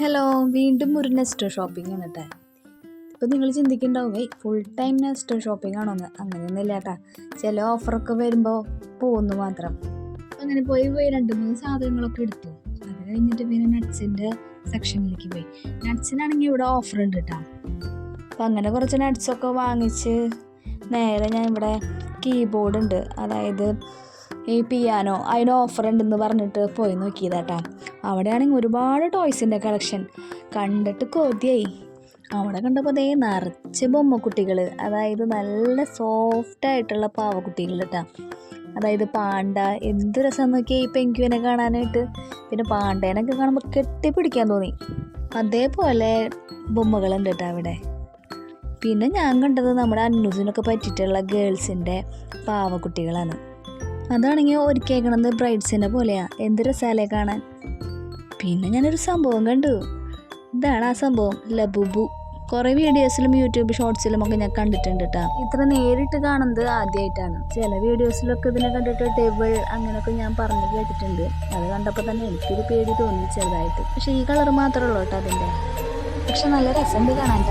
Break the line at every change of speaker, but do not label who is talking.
Hello വീണ്ടും ഒരു Nesto shopping ആണ് കേട്ടോ ഇപ്പം നിങ്ങൾ ചിന്തിക്കുന്നുണ്ടാവും ഫുൾ ടൈം നെസ്റ്റോ ഷോപ്പിംഗ് ആണോന്ന് അങ്ങനെയൊന്നും ഇല്ല കേട്ടാ ചില ഓഫറൊക്കെ വരുമ്പോൾ പോകുന്നു മാത്രം. അങ്ങനെ പോയി പോയി രണ്ട് മൂന്ന് സാധനങ്ങളൊക്കെ എടുത്തു. അത് കഴിഞ്ഞിട്ട് പിന്നെ നട്ട്സിന്റെ സെക്ഷനിലേക്ക് പോയി. നട്ട്സിനാണെങ്കിൽ ഇവിടെ ഓഫർ ഉണ്ട് കേട്ടോ അപ്പം അങ്ങനെ കുറച്ച് നട്ട്സൊക്കെ വാങ്ങിച്ച് നേരെ ഞാൻ ഇവിടെ കീബോർഡ് ഉണ്ട്. അതായത് ഈ പിയാനോ അതിന് ഓഫർ ഉണ്ടെന്ന് പറഞ്ഞിട്ട് പോയി നോക്കിയതാട്ടാ. അവിടെയാണെങ്കിൽ ഒരുപാട് ടോയ്സിന്റെ കളക്ഷൻ. കണ്ടിട്ട് കൊതിയായി. അവിടെ കണ്ടപ്പോൾ ദേ നിറച്ച് ബൊമ്മക്കുട്ടികൾ അതായത് നല്ല സോഫ്റ്റ് ആയിട്ടുള്ള പാവക്കുട്ടികൾ കേട്ടാ അതായത് പാണ്ട എന്ത് രസം നോക്കിയാൽ ഈ പെങ്കുവിനെ കാണാനായിട്ട്. പിന്നെ പാണ്ടേനൊക്കെ കാണുമ്പോൾ കെട്ടിപ്പിടിക്കാൻ തോന്നി. അതേപോലെ ബൊമ്മകളുണ്ട് കേട്ടോ അവിടെ. പിന്നെ ഞാൻ കണ്ടത് നമ്മുടെ അന്നൂസിനൊക്കെ പറ്റിയിട്ടുള്ള ഗേൾസിന്റെ പാവക്കുട്ടികളാണ്. അതാണെങ്കിൽ ഒരുക്കേക്കണത് ബ്രൈഡ്സിനെ പോലെയാ. എന്ത് രസാലേ കാണാൻ. പിന്നെ ഞാനൊരു സംഭവം കണ്ടു. ഇതാണ് ആ സംഭവം. ലബുബു. കുറേ വീഡിയോസിലും യൂട്യൂബ് ഷോർട്സിലും ഒക്കെ ഞാൻ കണ്ടിട്ടുണ്ട് കേട്ടോ ഇത്ര നേരിട്ട് കാണുന്നത് ആദ്യമായിട്ടാണ് ചില വീഡിയോസിലൊക്കെ ഇതിനെ കണ്ടിട്ട് ടേബിൾ അങ്ങനെയൊക്കെ ഞാൻ പറഞ്ഞു കേട്ടിട്ടുണ്ട്. അത് കണ്ടപ്പോൾ തന്നെ എനിക്കൊരു പേടി തോന്നി ചെറുതായിട്ട്. പക്ഷേ ഈ കളർ മാത്രമേ ഉള്ളൂ കേട്ടോ അതിന്റെ. പക്ഷെ നല്ല രസമുണ്ട് കാണാൻ